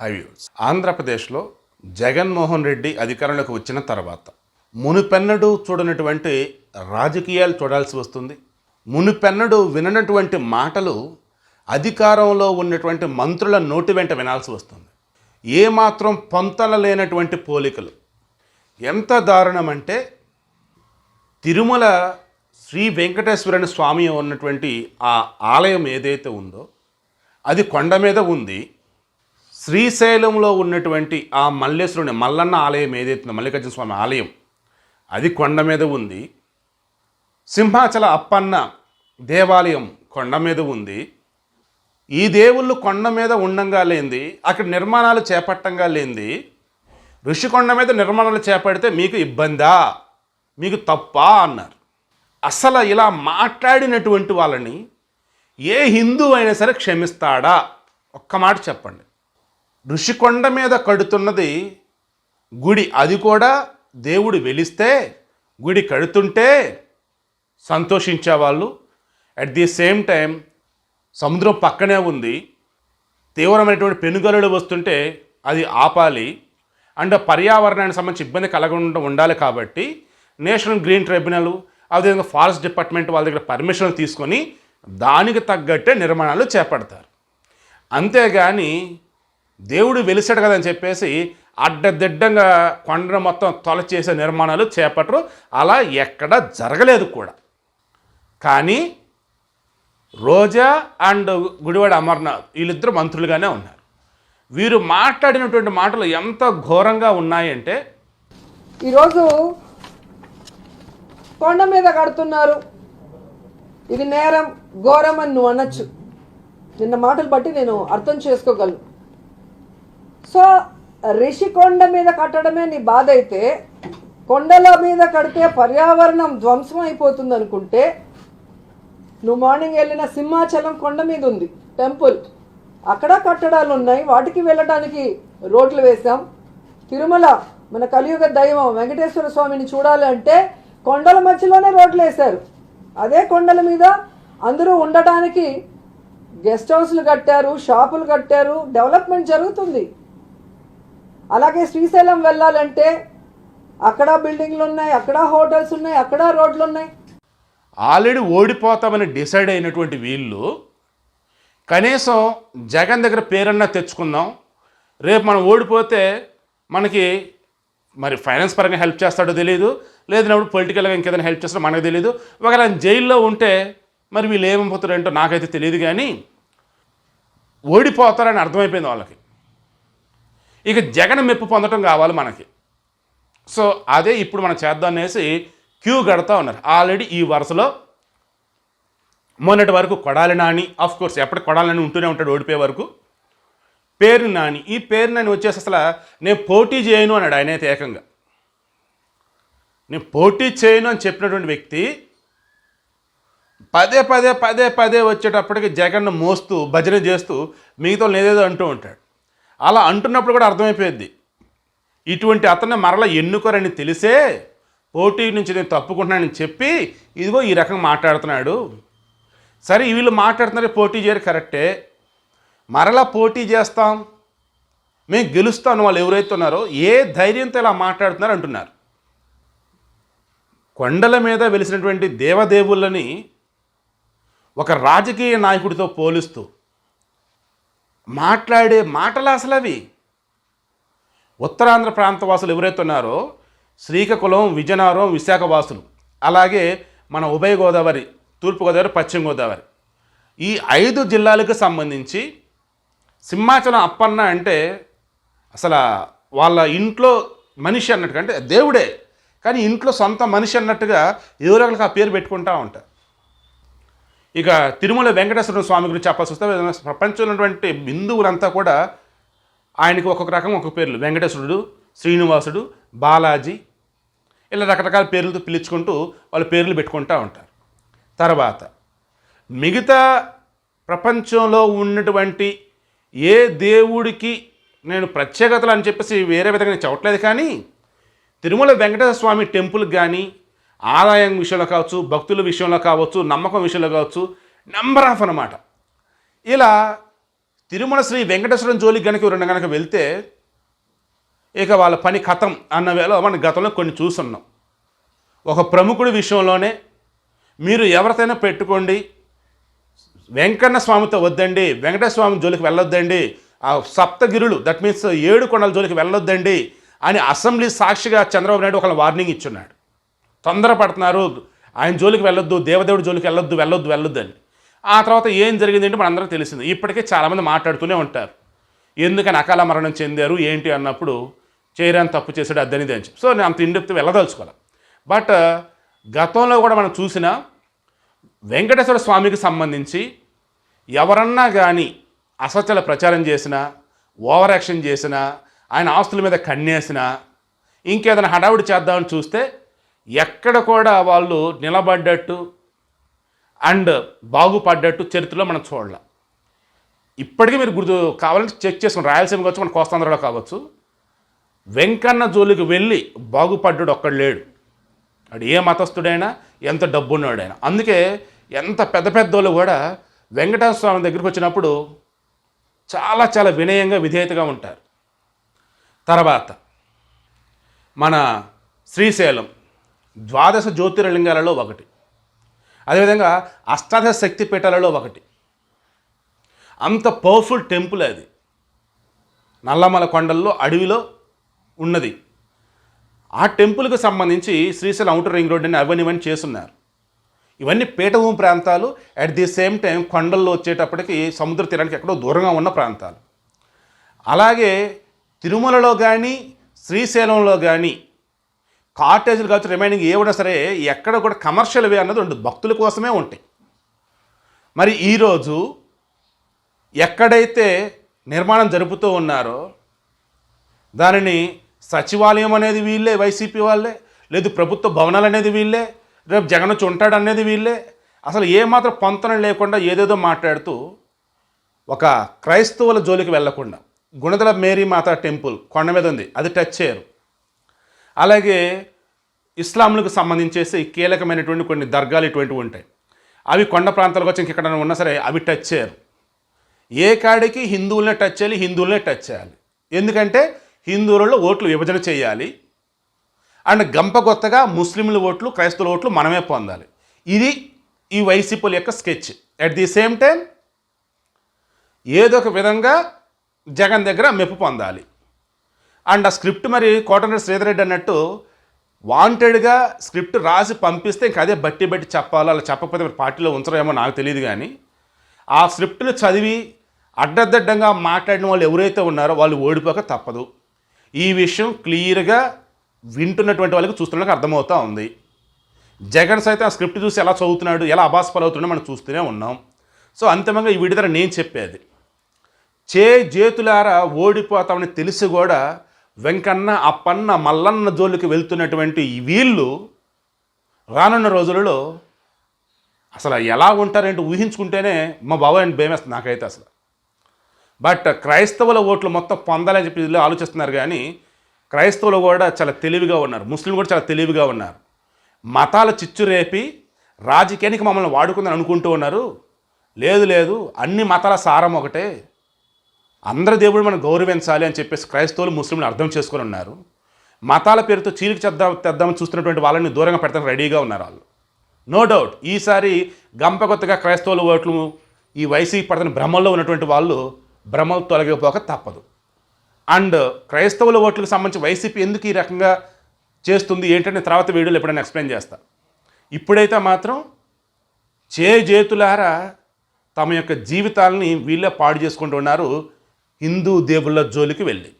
హైవ్యూస్ ఆంధ్రప్రదేశ్లో జగన్మోహన్ రెడ్డి అధికారంలోకి వచ్చిన తర్వాత మునుపెన్నడూ చూడనటువంటి రాజకీయాలు చూడాల్సి వస్తుంది. మునుపెన్నడూ విననటువంటి మాటలు అధికారంలో ఉన్నటువంటి మంత్రుల నోటి వెంట వినాల్సి వస్తుంది. ఏమాత్రం పొంతన లేనటువంటి పోలికలు. ఎంత దారుణం అంటే తిరుమల శ్రీ వెంకటేశ్వరుని స్వామి ఉన్నటువంటి ఆ ఆలయం ఏదైతే ఉందో అది కొండ మీద ఉంది. శ్రీశైలంలో ఉన్నటువంటి ఆ మల్లేశ్వరుని మల్లన్న ఆలయం ఏదైతుందో మల్లికార్జున స్వామి ఆలయం అది కొండ మీద ఉంది. సింహాచల అప్పన్న దేవాలయం కొండ మీద ఉంది. ఈ దేవుళ్ళు కొండ మీద ఉండంగా లేంది అక్కడ నిర్మాణాలు చేపట్టంగా లేంది ఋషికొండ మీద నిర్మాణాలు చేపడితే మీకు ఇబ్బందా? మీకు తప్పా? అన్నారు. అసలు ఇలా మాట్లాడినటువంటి వాళ్ళని ఏ హిందూ అయినా సరే క్షమిస్తాడా? ఒక్క మాట చెప్పండి. ఋషికొండ మీద కడుతున్నది గుడి. అది కూడా దేవుడు వెలిస్తే గుడి కడుతుంటే సంతోషించేవాళ్ళు అట్ ది సేమ్ టైం సముద్రం పక్కనే ఉంది. తీవ్రమైనటువంటి పెనుగలులు వస్తుంటే అది ఆపాలి. అండ్ పర్యావరణానికి సంబంధించి ఇబ్బంది కలగకుండా ఉండాలి కాబట్టి నేషనల్ గ్రీన్ ట్రిబ్యునల్ అదేవిధంగా ఫారెస్ట్ డిపార్ట్మెంట్ వాళ్ళ దగ్గర పర్మిషన్లు తీసుకొని దానికి తగ్గట్టే నిర్మాణాలు చేపడతారు. అంతేగాని దేవుడు వెలిసాడు కదని చెప్పేసి అడ్డదిడ్డంగా కొండను మొత్తం తొలచేసే నిర్మాణాలు చేపట్టరు. అలా ఎక్కడ జరగలేదు కూడా. కానీ రోజా అండ్ గుడివాడ అమర్నాథ్ వీళ్ళిద్దరు మంత్రులుగానే ఉన్నారు. వీరు మాట్లాడినటువంటి మాటలు ఎంత ఘోరంగా ఉన్నాయంటే ఈరోజు కొండ మీద కడుతున్నారు. ఇది నేరం ఘోరం అని నువ్వు అనొచ్చు. నిన్న మాటలు బట్టి నేను అర్థం చేసుకోగలను. సో రిషికొండ మీద కట్టడమే నీ బాధ అయితే కొండల మీద కడితే పర్యావరణం ధ్వంసం అయిపోతుంది అనుకుంటే నువ్వు మార్నింగ్ వెళ్ళిన సింహాచలం కొండ మీద ఉంది టెంపుల్. అక్కడ కట్టడాలు ఉన్నాయి వాటికి వెళ్ళడానికి రోడ్లు వేసాం తిరుమల మన కలియుగ దైవం వెంకటేశ్వర స్వామిని చూడాలి అంటే కొండల మధ్యలోనే రోడ్లు వేశారు. అదే కొండల మీద అందరూ ఉండటానికి గెస్ట్ హౌస్లు కట్టారు షాపులు కట్టారు డెవలప్మెంట్ జరుగుతుంది. అలాగే శ్రీశైలం వెళ్ళాలంటే అక్కడ బిల్డింగ్లు ఉన్నాయి అక్కడ హోటల్స్ ఉన్నాయి అక్కడ రోడ్లు ఉన్నాయి. ఆల్రెడీ ఓడిపోతామని డిసైడ్ అయినటువంటి వీళ్ళు కనీసం జగన్ దగ్గర పేరన్నా తెచ్చుకుందాం రేపు మనం ఓడిపోతే మనకి మరి ఫైనాన్స్ పరంగా హెల్ప్ చేస్తాడో తెలియదు లేదన్నప్పుడు పొలిటికల్గా ఇంకేదైనా హెల్ప్ చేస్తాడో మనకు తెలియదు ఒకవేళ ఆయన జైల్లో ఉంటే మరి వీళ్ళు ఏమైపోతారంటో నాకైతే తెలియదు కానీ ఓడిపోతారని అర్థమైపోయింది వాళ్ళకి. ఇక జగన్ మెప్పు పొందడం కావాలి మనకి. సో అదే ఇప్పుడు మనం చేద్దాం అనేసి క్యూ కడతా ఉన్నారు. ఆల్రెడీ ఈ వరుసలో మొన్నటి వరకు కొడాలి నాని ఆఫ్ కోర్స్ ఎప్పటికి కొడాలి నాని ఉంటూనే ఉంటాడు ఓడిపోయే వరకు. పేరు నాని ఈ పేరు నాని వచ్చేసి అసలు నేను పోటీ చేయను అన్నాడు ఆయన అయితే ఏకంగా. నేను పోటీ చేయను అని చెప్పినటువంటి వ్యక్తి పదే పదే పదే పదే వచ్చేటప్పటికి జగన్ను మోస్తూ భజన చేస్తూ మిగతా వాళ్ళని ఏదేదో అంటూ ఉంటాడు. అలా అంటున్నప్పుడు కూడా అర్థమైపోయింది. ఇటువంటి అతన్ని మరలా ఎన్నుకోరని తెలిసే పోటీ నుంచి నేను తప్పుకుంటున్నానని చెప్పి ఇదిగో ఈ రకంగా మాట్లాడుతున్నాడు. సరే వీళ్ళు మాట్లాడుతున్నారు పోటీ చేయరు కరెక్టే. మరలా పోటీ చేస్తాం మేము గెలుస్తాను వాళ్ళు ఎవరైతే ఉన్నారో ఏ ధైర్యంతో ఇలా మాట్లాడుతున్నారు అంటున్నారు. కొండల మీద వెలిసినటువంటి దేవదేవుళ్ళని ఒక రాజకీయ నాయకుడితో పోలుస్తూ మాట్లాడే మాటలు అసలు అవి ఉత్తరాంధ్ర ప్రాంత వాసులు ఎవరైతే ఉన్నారో శ్రీకాకుళం విజయనగరం విశాఖ వాసులు అలాగే మన ఉభయ గోదావరి తూర్పుగోదావరి పశ్చిమ గోదావరి. ఈ ఐదు జిల్లాలకు సంబంధించి సింహాచలం అప్పన్న అంటే అసలు వాళ్ళ ఇంట్లో మనిషి అన్నట్టుగా అంటే దేవుడే. కానీ ఇంట్లో సొంత మనిషి అన్నట్టుగా ఎవరొకరికి ఆ పేరు పెట్టుకుంటా ఉంటారు. ఇక తిరుమల వెంకటేశ్వర స్వామి గురించి చెప్పాల్సి వస్తే ప్రపంచంలో ఉన్నటువంటి హిందువులంతా కూడా ఆయనకి ఒక్కొక్క రకం ఒక్కొక్క పేర్లు. వెంకటేశ్వరుడు శ్రీనివాసుడు బాలాజీ ఇలా రకరకాల పేర్లతో పిలుచుకుంటూ వాళ్ళ పేర్లు పెట్టుకుంటూ ఉంటారు. తర్వాత మిగతా ప్రపంచంలో ఉన్నటువంటి ఏ దేవుడికి నేను ప్రత్యేకతలు అని చెప్పేసి వేరే విధంగా నేను చెప్పట్లేదు కానీ తిరుమల వెంకటేశ్వర స్వామి టెంపుల్కి కానీ ఆదాయం విషయంలో కావచ్చు భక్తుల విషయంలో కావచ్చు నమ్మకం విషయంలో కావచ్చు నెంబర్ ఆఫ్ అనమాట ఇలా తిరుమల శ్రీ వెంకటేశ్వరం జోలికి గనక రెండు గనక వెళ్తే ఇక వాళ్ళ పని కథం అన్న వేళ మనం గతంలో కొన్ని చూస్తున్నాం ఒక ప్రముఖుడి విషయంలోనే మీరు ఎవరితైనా పెట్టుకోండి వెంకన్న స్వామితో వద్దండి వెంకటేశ్వర స్వామి జోలికి వెళ్ళొద్దండి ఆ సప్తగిరులు దట్ మీన్స్ ఏడు కొండల జోలికి వెళ్ళొద్దండి అని అసెంబ్లీ సాక్షిగా చంద్రబాబు నాయుడు ఒక వార్నింగ్ ఇచ్చున్నాడు. తొందరపడుతున్నారు. ఆయన జోలికి వెళ్ళొద్దు దేవదేవుడి జోలికి వెళ్ళొద్దు వెళ్ళొద్దు వెళ్ళొద్దు అని. ఆ తర్వాత ఏం జరిగిందంటే మనందరం తెలిసింది. ఇప్పటికే చాలామంది మాట్లాడుతూనే ఉంటారు. ఎందుకని అకాల మరణం చెందారు ఏంటి అన్నప్పుడు చేయరాని తప్పు చేసాడు అద్దనిది అని చెప్పి. సో నేను అంత ఇండెప్త్ వెళ్ళదలుచుకోవాలి బట్ గతంలో కూడా మనం చూసిన వెంకటేశ్వర స్వామికి సంబంధించి ఎవరన్నా కానీ అసత్యల ప్రచారం చేసినా ఓవర్ యాక్షన్ చేసినా ఆయన ఆస్తుల మీద కన్నేసినా ఇంకేదైనా హడావుడి చేద్దామని చూస్తే ఎక్కడ కూడా వాళ్ళు నిలబడ్డట్టు అండ్ బాగుపడ్డట్టు చరిత్రలో మనం చూడాలి. ఇప్పటికీ మీరు గుర్తు కావాలంటే చెక్ చేసుకుని రాయలసీమ కావచ్చు మన కోస్తాంధ్రలో కావచ్చు. వెంకన్న జోలికి వెళ్ళి బాగుపడ్డాడు ఒక్కడు లేడు. వాడు ఏ మతస్థుడైనా ఎంత డబ్బున్నాడైనా. అందుకే ఎంత పెద్ద పెద్దోళ్ళు కూడా వెంకటేశ్వర స్వామి దగ్గరికి వచ్చినప్పుడు చాలా చాలా వినయంగా విధేయతగా ఉంటారు. తర్వాత మన శ్రీశైలం. ద్వాదశ జ్యోతిర్లింగాలలో ఒకటి. అదేవిధంగా అష్టాదశ శక్తి పీఠాలలో ఒకటి. అంత పవర్ఫుల్ టెంపుల్ అది. నల్లమల కొండల్లో అడవిలో ఉన్నది. ఆ టెంపుల్కి సంబంధించి శ్రీశైలం అవుటర్ రింగ్ రోడ్ అని అవన్నీ ఇవన్నీ చేస్తున్నారు ఇవన్నీ పీఠభూమి ప్రాంతాలు అట్ ది సేమ్ టైం కొండల్లో వచ్చేటప్పటికి సముద్ర తీరానికి ఎక్కడో దూరంగా ఉన్న ప్రాంతాలు. అలాగే తిరుమలలో కానీ శ్రీశైలంలో కానీ కాటేజీలు కావచ్చు రిమైనింగ్ ఏమైనా సరే ఎక్కడ కూడా కమర్షియల్ వే అన్నది రెండు భక్తుల కోసమే ఉంటాయి. మరి ఈరోజు ఎక్కడైతే నిర్మాణం జరుపుతూ ఉన్నారో దానిని సచివాలయం అనేది వీళ్ళే వైసీపీ వాళ్ళే లేదు ప్రభుత్వ భవనాలు అనేది వీళ్ళే రేపు జగన్ వచ్చి ఉంటాడు అనేది వీళ్ళే. అసలు ఏమాత్రం పొంతన లేకుండా ఏదేదో మాట్లాడుతూ ఒక క్రైస్తవుల జోలికి వెళ్ళకుండా గుణదల మేరీ మాత టెంపుల్ కొండ మీద ఉంది. అది టచ్ చేయరు. అలాగే ఇస్లాంలకు సంబంధించేసి కీలకమైనటువంటి కొన్ని దర్గాలు ఇటువంటివి ఉంటాయి. అవి కొండ ప్రాంతాలకు వచ్చి ఇంకెక్కడ ఉన్నా సరే అవి టచ్ చేయరు. ఏ కాడికి హిందువులనే టచ్ చేయాలి హిందువులనే టచ్ చేయాలి. ఎందుకంటే హిందువులలో ఓట్లు విభజన చేయాలి. అండ్ గంపగొత్తగా ముస్లింల ఓట్లు క్రైస్తవుల ఓట్లు మనమే పొందాలి. ఇది ఈ వైసీపీల యొక్క sketch. At the same time ఏదో ఒక విధంగా జగన్ దగ్గర మెప్పు పొందాలి. అండ్ ఆ స్క్రిప్ట్ మరి కోటనరెడ్డి శ్రీధర్ రెడ్డి అన్నట్టు వాంటెడ్గా స్క్రిప్ట్ రాసి పంపిస్తే ఇంక అదే బట్టి బట్టి చెప్పాలి అలా చెప్పకపోతే మరి పార్టీలో ఉంచరేమో నాకు తెలియదు కానీ ఆ స్క్రిప్ట్ను చదివి అడ్డద్దడ్డంగా మాట్లాడిన వాళ్ళు ఎవరైతే ఉన్నారో వాళ్ళు ఓడిపోక తప్పదు. ఈ విషయం క్లియర్గా వింటున్నటువంటి వాళ్ళకి చూస్తున్న అర్థమవుతూ ఉంది. జగన్ సైతం ఆ స్క్రిప్ట్ చూసి ఎలా చదువుతున్నాడు ఎలా అబాస్పాలు మనం చూస్తూనే ఉన్నాం. సో అంతిమంగా ఈ విడుదల నేను చెప్పేది చే జేతులారా ఓడిపోతామని తెలిసి కూడా వెంకన్న అప్పన్న మల్లన్న జోలికి వెళ్తున్నటువంటి వీళ్ళు రానున్న రోజులలో అసలు ఎలా ఉంటారంటే ఊహించుకుంటేనే మా బాబాయ్ అని భయమేస్తుంది నాకైతే అసలు. బట్ క్రైస్తవుల ఓట్లు మొత్తం పొందాలని చెప్పి ఆలోచిస్తున్నారు కానీ క్రైస్తవులు కూడా చాలా తెలివిగా ఉన్నారు. ముస్లింలు కూడా చాలా తెలివిగా ఉన్నారు. మతాల చిచ్చు రేపి రాజకీయానికి మమ్మల్ని వాడుకుందని అనుకుంటూ ఉన్నారు. లేదు లేదు అన్ని మతాల సారం ఒకటే. అందరి దేవుడు మనం గౌరవించాలి అని చెప్పేసి క్రైస్తవులు ముస్లింలు అర్థం చేసుకొని ఉన్నారు. మతాల పేరుతో చీలికి చేద్దాం తెద్దామని చూస్తున్నటువంటి వాళ్ళని దూరంగా పెడతానికి రెడీగా ఉన్నారు వాళ్ళు. నో డౌట్ ఈసారి గంపకొత్తగా క్రైస్తవుల ఓట్లు ఈ వైసీపీ పడతని భ్రమల్లో ఉన్నటువంటి వాళ్ళు భ్రమలు తొలగిపోక తప్పదు. అండ్ క్రైస్తవుల ఓట్లకు సంబంధించి వైసీపీ ఎందుకు ఈ రకంగా చేస్తుంది ఏంటంటే తర్వాత వీడియోలో ఎప్పుడైనా ఎక్స్ప్లెయిన్ చేస్తా. ఇప్పుడైతే మాత్రం చే జేతులారా తమ యొక్క జీవితాలని వీళ్ళే పాడు చేసుకుంటూ ఉన్నారు. హిందూ దేవుళ్ళ జోలికి వెళ్ళి.